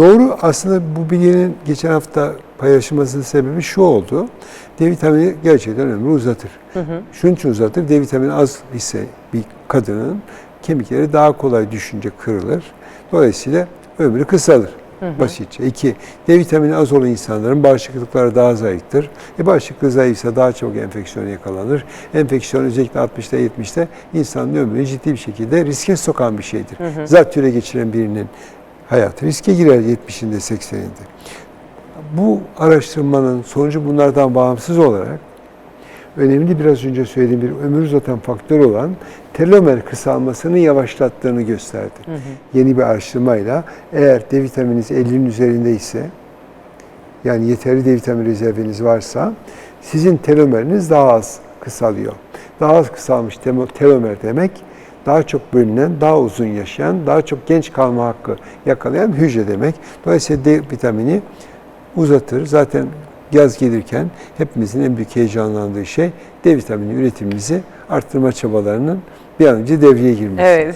Doğru aslında bu bilginin geçen hafta paylaşılmasının sebebi şu oldu. D vitamini gerçekten ömrü uzatır. Şunun için uzatır. D vitamini az ise bir kadının kemikleri daha kolay düşünce kırılır. Dolayısıyla ömrü kısalır. Basitçe. İki, D vitamini az olan insanların bağışıklıkları daha zayıftır. E bağışıklığı zayıfsa daha çok enfeksiyon yakalanır. Enfeksiyon özellikle 60'ta 70'te insanın ömrünü ciddi bir şekilde riske sokan bir şeydir. Zatürre geçiren birinin hayatı riske girer 70'inde 80'inde. Bu araştırmanın sonucu bunlardan bağımsız olarak önemli biraz önce söylediğim bir ömür uzatan faktör olan telomer kısalmasını yavaşlattığını gösterdi. Yeni bir araştırmayla eğer D vitamininiz 50'nin üzerinde ise yani yeterli D vitamini rezerviniz varsa sizin telomeriniz daha az kısalıyor. Daha az kısalmış telomer demek daha çok bölünen, daha uzun yaşayan, daha çok genç kalma hakkı yakalayan hücre demek. Dolayısıyla D vitamini uzatır. Zaten yaz gelirken hepimizin en büyük heyecanlandığı şey D vitamini üretimimizi arttırma çabalarının bir an önce devreye girmesi. Evet.